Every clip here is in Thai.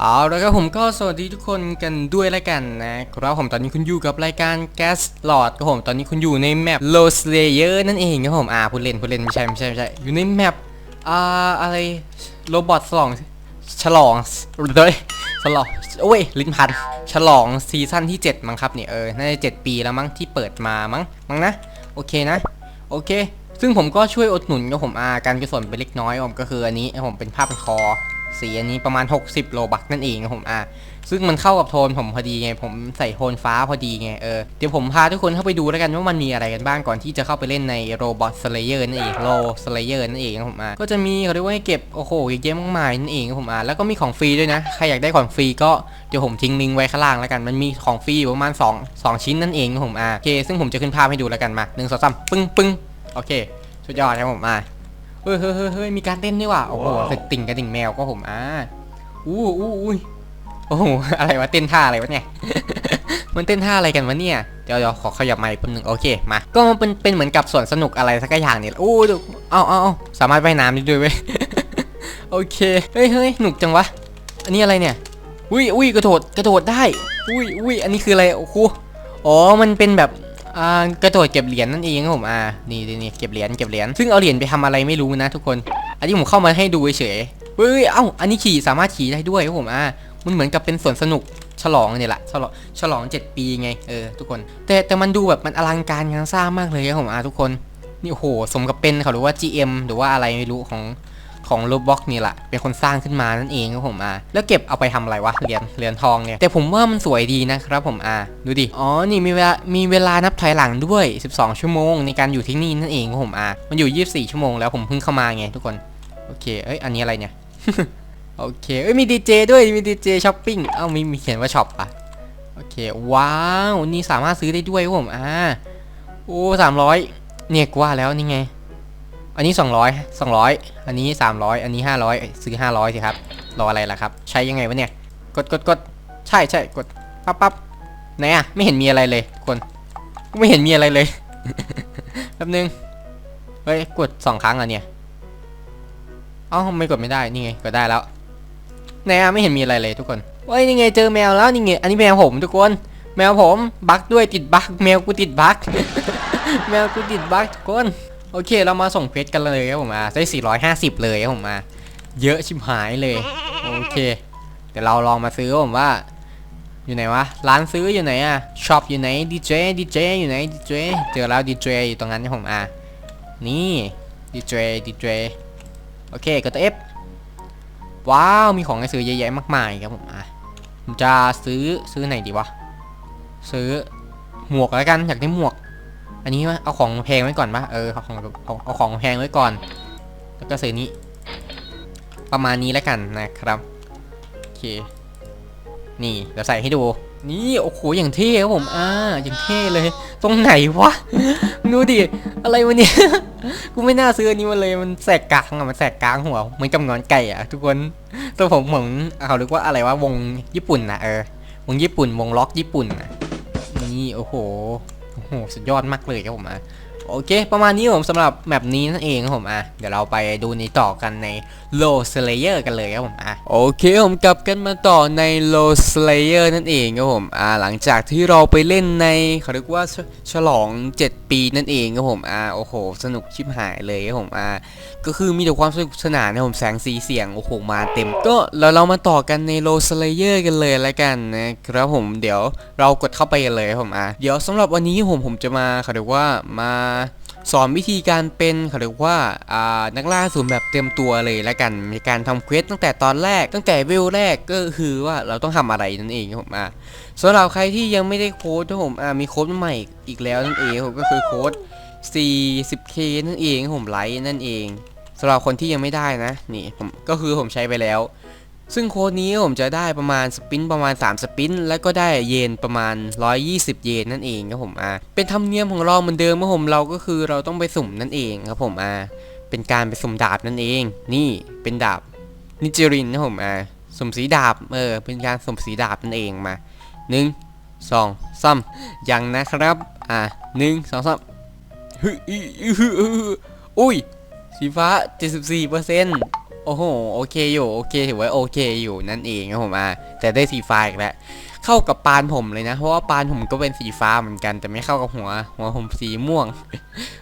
เอาแล้วครับผมก็สวัสดีทุกคนกันด้วยแล้วกันนะครับผมตอนนี้คุณอยู่กับรายการ Gas Lord ครับผมตอนนี้คุณอยู่ในแมป Low Slayer นั่นเองครับผมอ่าผู้เล่นผู้เล่นไม่ใช่ไม่ใช่ไม่ใช่อยู่ในแมปอ่าอะไรโรบอทฉลองฉลองเฮ้ยฉลองโอ้ยลิ้นพันฉลองซีซั่นที่ 7 มั้งครับเนี่ยเออน่าจะ7ปีแล้วมั้งที่เปิดมามั้งมั้งนะโอเคนะโอเค ซึ่งผมก็ช่วยอดหนุนกับผมอาการกุศลไปเล็กน้อยผมก็คืออันนี้ผมเป็นผ้าพันคอ สีอันนี้ประมาณ 60 โลบักนั่นเองครับผมอะซึ่งมันเข้ากับโทนผมพอดีไง ผมใส่โทนฟ้าพอดีไงเออเดี๋ยวผมพาทุกคนเข้าไปดูแล้วกันว่ามันมีอะไรกันบ้างก่อนที่จะเข้าไปเล่นใน Robot Slayer นั่นเอง Low Slayer นั่นเองครับผมอะก็จะมีเขาเรียกว่าให้เก็บโอ้โหเยอะแยะมากมายนั่นเองครับผมอะแล้วก็มีของฟรีด้วยนะใครอยากได้ของฟรีก็เดี๋ยวผมทิ้งลิงก์ไว้ข้างล่างแล้วกันมันมีของฟรีอยู่ประมาณ 2 2 ชิ้นนั่นเองครับผมอะโอเคซึ่งผมจะขึ้นภาพให้ดูแล้วกันมาหนึ่งสองสามปึ้งปึ้งโอเคสุดยอดครับผมอะ ฮ้ยเฮ้ยเฮ้ยเฮ้ยมีการเต้นด้วยว่ะโอ้โหสึกติ่งกระดิ่งแมวก็ผมอะอู้อู้อุ้ยโอ้โหอะไรวะเต้นท่าอะไรวะเนี่ยมันเต้นท่าอะไรกันวะเนี่ยเดี๋ยวเดี๋ยวขอขยับไมค์แป๊บนึงโอเคมาก็มันเป็นเป็นเหมือนกับสวนสนุกอะไรสักอย่างเนี่ยอู้ดูเอาเอาเอาสามารถว่ายน้ำได้ด้วยเว้ยโอเคเฮ้ยเฮ้ยหนุกจังวะอันนี้อะไรเนี่ยอุ้ยอุ้ยกระโดดกระโดดได้อุ้ยอุ้ยอันนี้คืออะไรโอ้โหอ๋อมันเป็นแบบ อ่ากระโดดเก็บเหรียญนั่นเองครับผมอ่านี่นี่นี่เก็บเหรียญเก็บเหรียญซึ่งเอาเหรียญไปทำอะไรไม่รู้นะทุกคน อันนี้ผมเข้ามาให้ดูเฉยเฮ้ยเอ้าอันนี้ขี่สามารถขี่ได้ด้วยครับผมอ่ามันเหมือนกับเป็นสวนสนุกฉลองเนี่ยแหละฉลองฉลอง 7 ปีไงเออทุกคน แต่แต่มันดูแบบมันอลังการงานสร้างมากเลยครับผมอ่าทุกคนนี่โอ้โหสมกับเป็นเขาหรือว่า GM หรือว่าอะไรไม่รู้ของ ของโรบ็อกนี่แหละ เป็นคนสร้างขึ้นมานั่นเองครับผมอ่าแล้วเก็บเอาไปทำอะไรวะเหรียญเหรียญทองเนี่ยแต่ผมว่ามันสวยดีนะครับผมอ่าดูดิอ๋อนี่มีเวลามีเวลานับถอยหลังด้วย 12 ชั่วโมง ในการอยู่ที่นี่นั่นเองครับผมอ่ามันอยู่ 24 ชั่วโมงแล้วผมเพิ่งเข้ามาไงทุกคนโอเคเอ้ยอันนี้อะไรเนี่ยโอเคเอ้ยมีดีเจด้วยมีดีเจช้อปปิ้งเอ้ามีมีเขียนว่าช็อปปะโอเคว้าวนี่สามารถซื้อได้ด้วยครับผมอ่าโอ้สามร้อยเนี่ยกว่าแล้วนี่ไง อันนี้ 200 200 อันนี้ 300 อันนี้ 500 ซื้อ 500 สิครับ รออะไรล่ะครับ ใช้ยังไงวะเนี่ย กดกดกดใช่ใช่กดปั๊บปั๊บไหนอะไม่เห็นมีอะไรเลยทุกคนไม่เห็นมีอะไรเลยแป๊บนึง เฮ้ย กดสองครั้งอะเนี่ยเอ้าไม่กดไม่ได้ นี่ไง กดได้แล้วไหนอะไม่เห็นมีอะไรเลยทุกคนเฮ้ย นี่ไง เจอแมวแล้ว นี่ไง อันนี้แมวผมทุกคน แมวผม บั๊กด้วยติดบั๊กแมวกูติดบั๊กแมวกูติดบั๊กทุกคน โอเคเรามาส่งเพชรกันเลยครับผมอะได้ 450 เลยครับผมอะเยอะชิบหายเลย โอเค เดี๋ยวเราลองมาซื้อผมว่า อยู่ไหนวะ ร้านซื้ออยู่ไหนอะช็อปอยู่ไหนดีเจดีเจอยู่ไหนดีเจเจอแล้วดีเจอยู่ตรงนั้นครับผมอะนี่ดีเจดีเจโอเคกดตัว F ว้าว มีของให้ซื้อเยอะแยะมากมายครับผมอะผมจะซื้อซื้อไหนดีวะ ซื้อหมวกแล้วกันอยากได้หมวก อันนี้วะเอาของแพงไว้ก่อนปะเออเอาของเอาเอาของแพงไว้ก่อน แล้วก็ซื้อนี้ ประมาณนี้แล้วกันนะครับโอเค นี่เดี๋ยวใส่ให้ดู นี่โอ้โหอย่างเท่ครับผมอ่าอย่างเท่เลย ตรงไหนวะดูดิอะไรวะเนี่ยกูไม่น่าซื้ออันนี้มาเลยมันแสกกลางอะมันแสกกลางหัวเหมือนกับงอนไก่อะทุกคนตัวผมเหมือนเขาเรียกว่าอะไรวะวงญี่ปุ่นนะเออวงญี่ปุ่นวงล็อกญี่ปุ่นนะนี่โอ้โห โหสุดยอดมากเลยครับผมอะ โอเค ประมาณนี้ผมสำหรับแมปนี้นั่นเองครับผมอะเดี๋ยวเราไปดูในต่อกันใน Low Slayer กันเลยครับผมอะโอเคผมกลับกันมาต่อใน Low Slayer นั่นเองครับผมอะหลังจากที่เราไปเล่นในเขาเรียกว่าฉลอง 7 ปีนั่นเองครับผมอะโอ้โห สนุกชิบหายเลยครับผมอะก็คือมีแต่ความสนุกสนานนะผมแสงสีเสียงโอ้โหมาเต็มก็แล้วเรามาต่อกันใน Low Slayer กันเลยแล้วกันนะครับผมเดี๋ยวเรากดเข้าไปกันเลยครับผมอะเดี๋ยวสำหรับวันนี้ผมผมจะมาเขาเรียกว่ามา สอนวิธีการเป็นเขาเรียกว่าานักล่าศูนแบบเต็มตัวเลยแล้วกันในการทำเควสตั้งแต่ตอนแรก ตั้งแต่เวลแรกก็คือว่าเราต้องทำอะไรนั่นเองครับผมอะสำหรับใครที่ยังไม่ได้โค้ดครับผมอะมีโค้ดใหม่อีกแล้วนั่นเองผมก็คือโค้ด 40k นั่นเองผมไลท์นั่นเองสำหรับคนที่ยังไม่ได้นะนี่ผมก็คือผมใช้ไปแล้ว ซึ่งโค้ดนี้ผมจะได้ประมาณสปินประมาณ 3 สปิน แล้วก็ได้เยนประมาณ 120 เยนนั่นเองครับผมอะเป็นธรรมเนียมของเราเหมือนเดิมครับผมเราก็คือเราต้องไปสุ่มนั่นเองครับผมอะเป็นการไปสุ่มดาบนั่นเอง นี่เป็นดาบนิจิรินนะผมอะสุ่มสีดาบเออเป็นการสุ่มสีดาบนั่นเองมาหนึ่งสองสามยังนะครับอะหนึ่งสองสามฮึอือฮึอืออุ้ยสีฟ้า 74% โอ้โหโอเคอยู่โอเคถือว่าโอเคอยู่นั่นเองครับผมอ่าแต่ได้สีฟ้าอีกแล้วเข้ากับปานผมเลยนะ เพราะว่าปานผมก็เป็นสีฟ้าเหมือนกัน แต่ไม่เข้ากับหัว หัวผมสีม่วง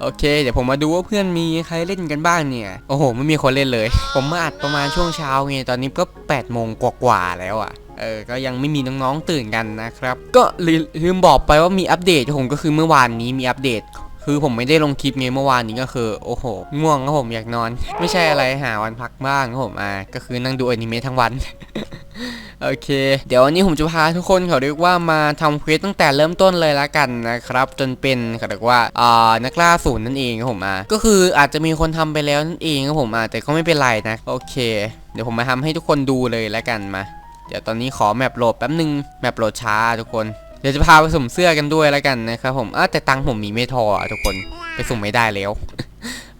โอเค เดี๋ยวผมมาดูว่าเพื่อนมีใครเล่นกันบ้างเนี่ย โอ้โห ไม่มีคนเล่นเลย ผมมาอัดประมาณช่วงเช้าไงตอนนี้ก็8ปดโมงกว่าๆแล้วอะเออ ก็ยังไม่มีน้องๆตื่นกันนะครับ ก็ลืลืมบอกไปว่ามีอัปเดตผมก็คือเมื่อวานนี้มีอัปเดต คือผมไม่ได้ลงคลิปไงเมื่อวานนี้ก็คือ โอ้โห ง่วงครับผมอยากนอน ไม่ใช่อะไรหาวันพักบ้างครับผมอ่าก็คือนั่งดูอนิเมะทั้งวันโอเค เดี๋ยววันนี้ผมจะพาทุกคนเขาเรียกว่ามาทำเควสตั้งแต่เริ่มต้นเลยละกันนะครับ จนเป็นเขาเรียกว่าอ่านักล่าศูนย์นั่นเองครับผมอะก็คืออาจจะมีคนทำไปแล้วนั่นเองครับผมอะแต่ก็ไม่เป็นไรนะ โอเค เดี๋ยวผมมาทำให้ทุกคนดูเลยละกันมา เดี๋ยวตอนนี้ขอแมปโหลดแป๊บนึงแมปโหลดช้าทุกคน เดี๋ยวจะพาไปสุ่มเสื้อกันด้วยแล้วกันนะครับผมอะแต่ตังค์ผมมีไม่พออะทุกคนไปสุ่มไม่ได้แล้ว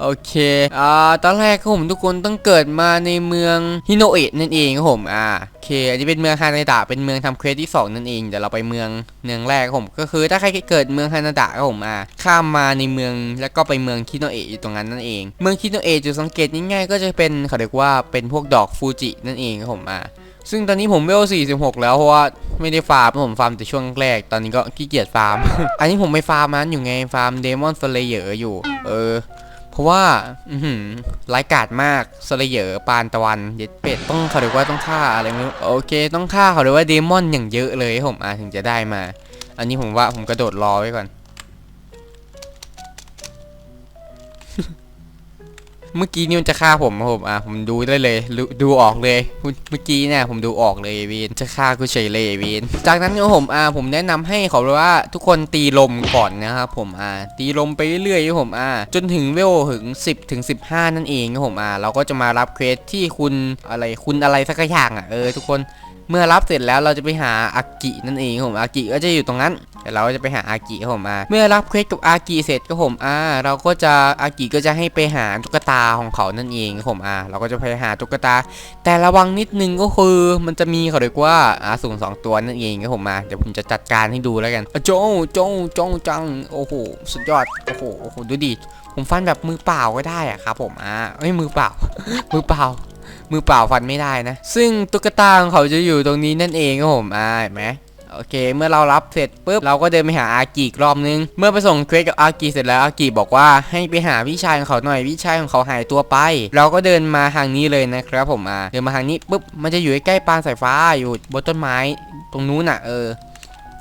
โอเค อ่า ตอนแรกผมทุกคนต้องเกิดมาในเมืองฮิโนเอะนั่นเองครับผม อ่า โอเค อันนี้เป็นเมืองฮานาดะ เป็นเมืองทำเควสที่ 2 นั่นเอง เดี๋ยวเราไปเมืองเมืองแรกครับผม ก็คือถ้าใครเกิดเมืองฮานาดะครับผม อ่า ข้ามมาในเมืองแล้วก็ไปเมืองคิโนเอะอยู่ตรงนั้นนั่นเอง เมืองคิโนเอะจุดสังเกตง่ายๆก็จะเป็นเขาเรียกว่าเป็นพวกดอกฟูจินั่นเองครับผม อ่า ซึ่งตอนนี้ผมเวล46 แล้วเพราะว่าไม่ได้ฟาร์มผมฟาร์มแต่ช่วงแรก ตอนนี้ก็ขี้เกียจฟาร์ม อันนี้ผมไปฟาร์มนั้นอยู่ไงฟาร์มเดมอนสเลเยอร์อยู่ เออ เพราะว่าอือหือไร้ายกาดมากสเลเยอร์ปานตะวันเย็ดเป็ดต้องเขาเรียกว่าต้องฆ่าอะไรไม่รู้โอเค ต้องฆ่าเขาเรียกว่าเดมอนอย่างเยอะเลยผมอะถึงจะได้มา อันนี้ผมว่าผมกระโดดรอไว้ก่อน เมื่อกี้นี่มันจะฆ่าผมครับผมอะผมดูได้เลยดูออกเลยเมื่อกี้เนี่ยผมดูออกเลยเวนจะฆ่ากูเฉยเลยเวนจากนั้นครับผมอะผมแนะนำให้เขาเลยว่าทุกคนตีลมก่อนนะครับผมอะตีลมไปเรื่อยๆครับผมอะจนถึงเวลถึง 10ถึง15 นั่นเองครับผมอะเราก็จะมารับเควสที่คุณอะไรคุณอะไรสักอย่างอะเออทุกคน เมื่อรับเสร็จแล้วเราจะไปหาอากินั่นเองครับผมอากิก็จะอยู่ตรงนั้นเดี๋ยวเราจะไปหาอากิครับผมอ่าเมื่อรับเควสกับอากิเสร็จก็ผมอ่าเราก็จะอากิก็จะให้ไปหาตุ๊กตาของเขานั่นเองครับผมอ่าเราก็จะไปหาตุ๊กตา แต่ระวังนิดนึงก็คือมันจะมีเขาเรียกว่าอาสูงสองตัวนั่นเองครับผมมาเดี๋ยวผมจะจัดการให้ดูแล้วกันโจงโจงโจงจังโอ้โหสุดยอดโอ้โหโอ้โหดูดิผมฟันแบบมือเปล่าก็ได้อะครับผมอ่าเอ้ยมือเปล่า มือเปล่า มือเปล่าฟันไม่ได้นะ ซึ่งตุ๊กตาของเขาจะอยู่ตรงนี้นั่นเองครับผมอ่าเห็นไหมโอเค เมื่อเรารับเสร็จปุ๊บเราก็เดินไปหาอากิอีกรอบนึง เมื่อไปส่งเควสกับอากิเสร็จแล้วอากิบอกว่าให้ไปหาพี่ชายของเขาหน่อยพี่ชายของเขาหายตัวไป เราก็เดินมาทางนี้เลยนะครับผมอ่าเดินมาทางนี้ปุ๊บมันจะอยู่ใกล้ปานสายฟ้าอยู่บนต้นไม้ตรงนู้นน่ะเออ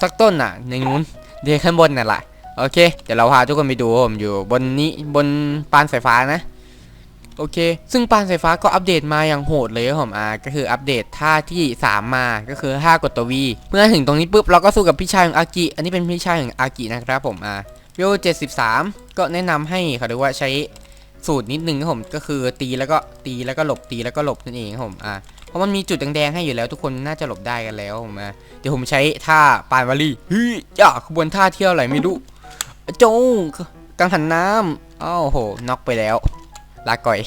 สักต้นน่ะ ในนู้นเดี๋ยวข้างบนน่ะแหละโอเคเดี๋ยวเราพาทุกคนไปดูผมอยู่บนนี้บนปานสายฟ้านะ โอเค ซึ่งปานสายฟ้าก็อัปเดตมาอย่างโหดเลยครับผมอ่าก็คืออัปเดตท่าที่ 3 มาก็คือท่ากดตัว V เมื่อถึงตรงนี้ปุ๊บเราก็สู้กับพี่ชายของอากิ อันนี้เป็นพี่ชายของอากินะครับผมอ่าวิว73ก็แนะนำให้เขาเรียกว่าใช้สูตรนิดนึงครับผมก็คือตีแล้วก็ตีแล้วก็หลบตีแล้วก็หลบนั่นเองครับผมอ่าเพราะมันมีจุดแดงๆให้อยู่แล้ว ทุกคนน่าจะหลบได้กันแล้วผมอ่าเดี๋ยวผมใช้ท่าปานวาลีเฮ้ยอย่าขบวนท่าเที่ยวอะไรไม่รู้โจงกังหันน้ำอ้าวโหน็อกไปแล้ว ลาก่อย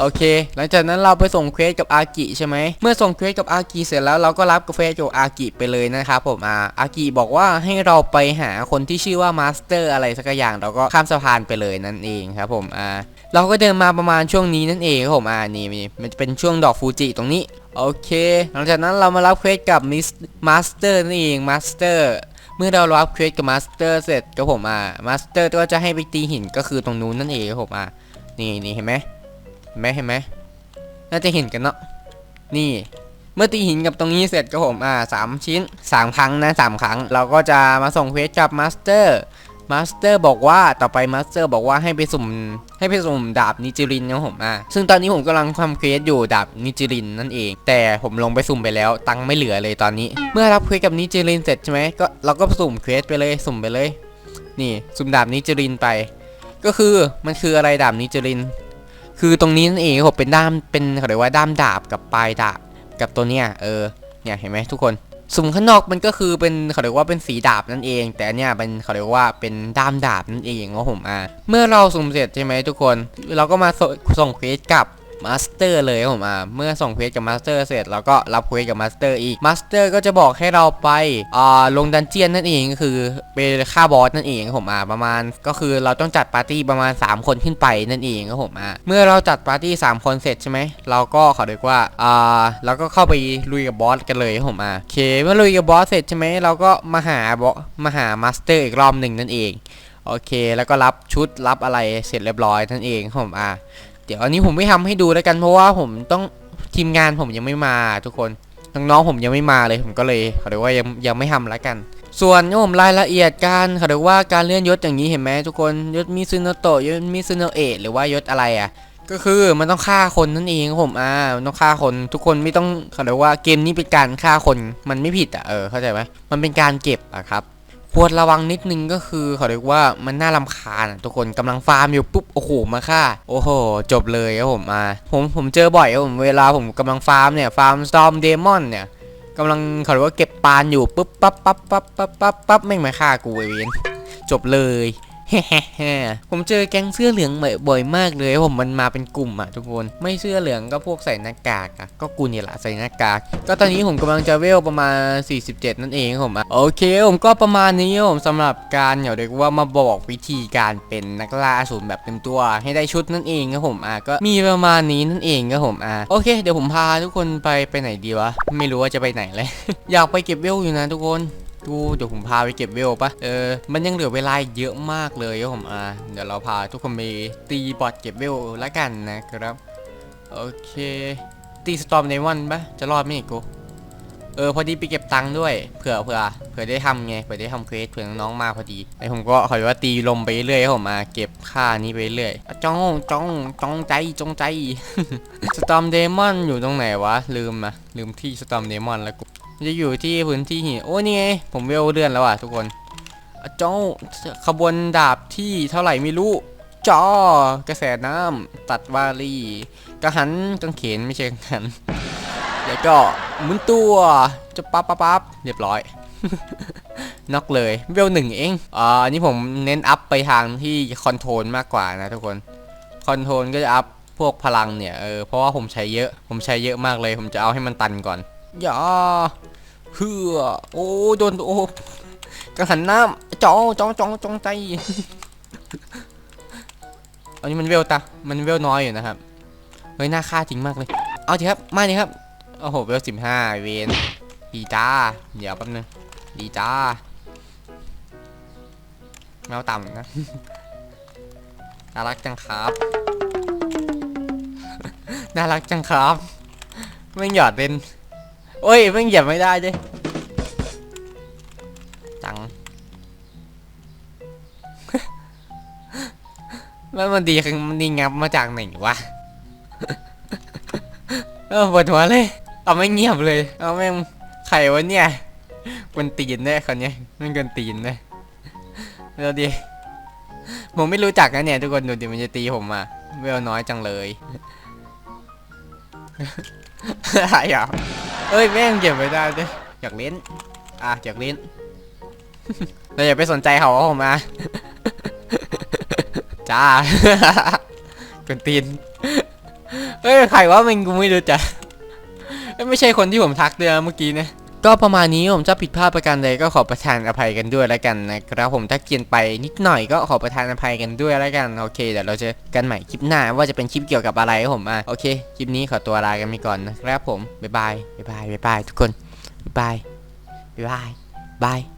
โอเค หลังจากนั้นเราไปส่งเควสกับอากิใช่ไหม เมื่อส่งเควสกับอากิเสร็จแล้วเราก็รับเควสกับอากิไปเลยนะครับผมอาอากิบอกว่าให้เราไปหาคนที่ชื่อว่ามาสเตอร์อะไรสักอย่างเราก็ข้ามสะพานไปเลยนั่นเองครับผมอ่าเราก็เดินมาประมาณช่วงนี้นั่นเองครับผมอ่านี่นี่มันจะเป็นช่วงดอกฟูจิตรงนี้ โอเค หลังจากนั้นเรามารับเควสกับมิสมาสเตอร์นั่นเองมาสเตอร์เมื่อเรารับเควสกับมาสเตอร์เสร็จก็ผมอ่ามาสเตอร์ก็จะให้ไปตีหินก็คือตรงนู้นนั่นเองครับผมอ่า นี่นี่เห็นไหมเห็นไหมเห็นไหมน่าจะเห็นกันเนาะนี่เมื่อตีหินกับตรงนี้เสร็จก็ผมอ่าสามชิ้นสามครั้งนะสามครั้ง เราก็จะมาส่งเควสกับมาสเตอร์มาสเตอร์บอกว่าต่อไปมาสเตอร์บอกว่าให้ไปสุ่มให้ไปสุ่มดาบนิจิรินนะผมอ่าซึ่งตอนนี้ผมกำลังทำเควสอยู่ดาบนิจิรินนั่นเอง แต่ผมลงไปสุ่มไปแล้ว ตังค์ไม่เหลือเลยตอนนี้ เมื่อรับเควสกับนิจิรินเสร็จใช่ไหมก็เราก็สุ่มเควสไปเลยสุ่มไปเลย นี่ สุ่มดาบนิจิรินไป ก็คือมันคืออะไรดาบนิจริน คือตรงนี้นั่นเองครับผมเป็นด้ามเป็นเขาเรียกว่าด้ามดาบกับปลายดาบกับตัวเนี้ยเออเนี่ยเห็นไหมทุกคนสุ่มข้างนอกมันก็คือเป็นเขาเรียกว่าเป็นสีดาบนั่นเอง แต่เนี่ยเป็นเขาเรียกว่าเป็นด้ามดาบนั่นเองครับผมอ่าเมื่อเราสุ่มเสร็จใช่ไหมทุกคน เราก็มาส่งเควสกลับ มาสเตอร์เลยครับผมอ่าเมื่อส่งเควสกับมาสเตอร์เสร็จเราก็รับเควสกับมาสเตอร์อีกมาสเตอร์ก็จะบอกให้เราไปอ่าลงดันเจียนนั่นเองก็คือไปฆ่าบอสนั่นเองครับผมอ่าประมาณก็คือเราต้องจัดปาร์ตี้ประมาณ 3 คนขึ้นไปนั่นเองครับผมอ่าเมื่อเราจัดปาร์ตี้3คนเสร็จใช่ไหมเราก็ขอเรียกว่าอ่าเราก็เข้าไปลุยกับบอสกันเลยครับผมอ่าโอเคเมื่อลุยกับบอสเสร็จใช่ไหมเราก็มาหาบอสมาหามาสเตอร์อีกรอบหนึ่งนั่นเองโอเค แล้วก็รับชุดรับอะไรเสร็จเรียบร้อยนั่นเองครับผมอะ เดี๋ยวอันนี้ผมไม่ทำให้ดูแล้วกันเพราะว่าผมต้องทีมงานผมยังไม่มาทุกคนน้องๆผมยังไม่มาเลยผมก็เลยเขาเรียกว่ายังยังไม่ทำแล้วกัน ส่วนผมรายละเอียดการเขาเรียกว่าการเลื่อนยศอย่างนี้เห็นไหมทุกคนยศมิซึโนโตะยศมิซึโนเอะหรือว่ายศอะไรอะก็คือมันต้องฆ่าคนนั่นเองผมอ่ามันต้องฆ่าคนทุกคนไม่ต้องเขาเรียกว่าเกมนี้เป็นการฆ่าคนมันไม่ผิดอะเออเข้าใจไหมมันเป็นการเก็บอะครับ วรระวังนิดนึงก็คือเขาเรียกว่ามันน่ารำคาญทุกคนกำลังฟาร์มอยู่ปุ๊บโอ้โหมาฆ่า โอ้โห จบเลยครับผมมาผมผมเจอบ่อยครับผมเวลาผมกำลังฟาร์มเนี่ยฟาร์มซอมเดมอนเนี่ยกำลังเขาเรียกว่าเก็บปานอยู่ปุ๊บปั๊บปั๊บปั๊บปั๊บปั๊บปั๊บไม่มาฆ่ากูเวนจบเลย ผมเจอแก๊งเสื้อเหลืองบ่อยมากเลยผมมันมาเป็นกลุ่มอะทุกคน ไม่เสื้อเหลืองก็พวกใส่หน้ากากอะก็กูเนี่ยแหละใส่หน้ากาก ก็ตอนนี้ผมกำลังจะเวลประมาณ 47 นั่นเองครับผมอะโอเค ผมก็ประมาณนี้ครับผมสำหรับการเดี๋ยวเรียกว่ามาบอกวิธีการเป็นนักล่าอสูรแบบเต็มตัว ให้ได้ชุดนั่นเองครับผมอะก็มีประมาณนี้นั่นเองครับผมอะโอเค เดี๋ยวผมพาทุกคนไปไปไหนดีวะไม่รู้ว่าจะไปไหนเลย อยากไปเก็บเวลอยู่นะทุกคน ดูเดี๋ยวผมพาไปเก็บเวลปะเออมันยังเหลือเวลาเยอะมากเลยครับผมอ่าเดี๋ยวเราพาทุกคนไปตีบอทเก็บเวลแล้วกันนะครับโอเค ตีสตอมในวันปะจะรอดไหมกูเออพอดีไปเก็บตังค์ด้วยเผื่อเผื่อเผื่อได้ทำไงเผื่อได้ทำเควสเผื่อน้องๆมาพอดีไอผมก็ขอว่าตีลมไปเรื่อยครับผมมาเก็บค่านี้ไปเรื่อยจ้องจ้องจ้องใจจ้องใจสตอมเดมอนอยู่ตรงไหนวะลืมอะลืมที่สตอมเดมอนแล้วกู จะอยู่ที่พื้นที่หินโอ้นี่ไงผมเวลเลื่อนแล้วอะทุกคนอะจ้องขบวนดาบที่เท่าไหร่ไม่รู้จอกระแสน้ำตัดวาลีกระหันกางเขนไม่ใช่กางหันแล้วก็หมุนตัวจะปั๊บปั๊บปั๊บเรียบร้อยน็อกเลยเวลหนึ่งเองอ่าอันนี้ผมเน้นอัพไปทางที่คอนโทรลมากกว่านะทุกคนคอนโทรลก็จะอัพพวกพลังเนี่ยเออเพราะว่าผมใช้เยอะผมใช้เยอะมากเลย ผมจะเอาให้มันตันก่อน อย่าเฮือโอ้โดนโอ้กังหันน้ำจ้องจ้องจ้องจ้องใจอันนี้มันเวลตา มันเวลน้อยอยู่นะครับ เฮ้ยน่าฆ่าจริงมากเลย เอาทีครับมาดิครับ โอ้โห เวลสิบห้าเวนดีจ้า เดี๋ยวแป๊บนึง ดีจ้าแมวต่ำนะ น่ารักจังครับ น่ารักจังครับ ไม่หยอดเป็น อ้ยม่งเหยียบไม่ได้ด้วยจังแล้วมันดีคือมันดีงับมาจากไหนวะเออปวดหัวเลยเอาไม่เงียบเลยเอาแม่งไขวะเนี่ยกวนตีนได้คนเนี้ยม่งกวนตีนเลยแล้วดิผมไม่รู้จักนะเนี่ยทุกคนดูดิมันจะตีผมอะเวลน้อยจังเลยอะไรอะ เอ้ยแม่งเก็บไว้ได้ด้วยอยากเล่นอะอยากเล่นเราอย่าไปสนใจเขาผมมาจ้ากวนตีนเอ้ยใครว่ามันกูไม่รู้จักเอ้ยไม่ใช่คนที่ผมทักเดือนเมื่อกี้เนี่ย ก็ประมาณนี้ผมจะผิดพลาดประการใดก็ขอประทานอภัยกันด้วยแล้วกันนะครับผมถ้าเกียนไปนิดหน่อยก็ขอประทานอภัยกันด้วยแล้วกันโอเคเดี๋ยวเราจะกันใหม่คลิปหน้าว่าจะเป็นคลิปเกี่ยวกับอะไรกับผมอะโอเคคลิปนี้ขอตัวลากันไปก่อนนะครับผมบ๊ายบายบ๊ายบายบ๊ายบายทุกคนบ๊ายบายบ๊ายบายบาย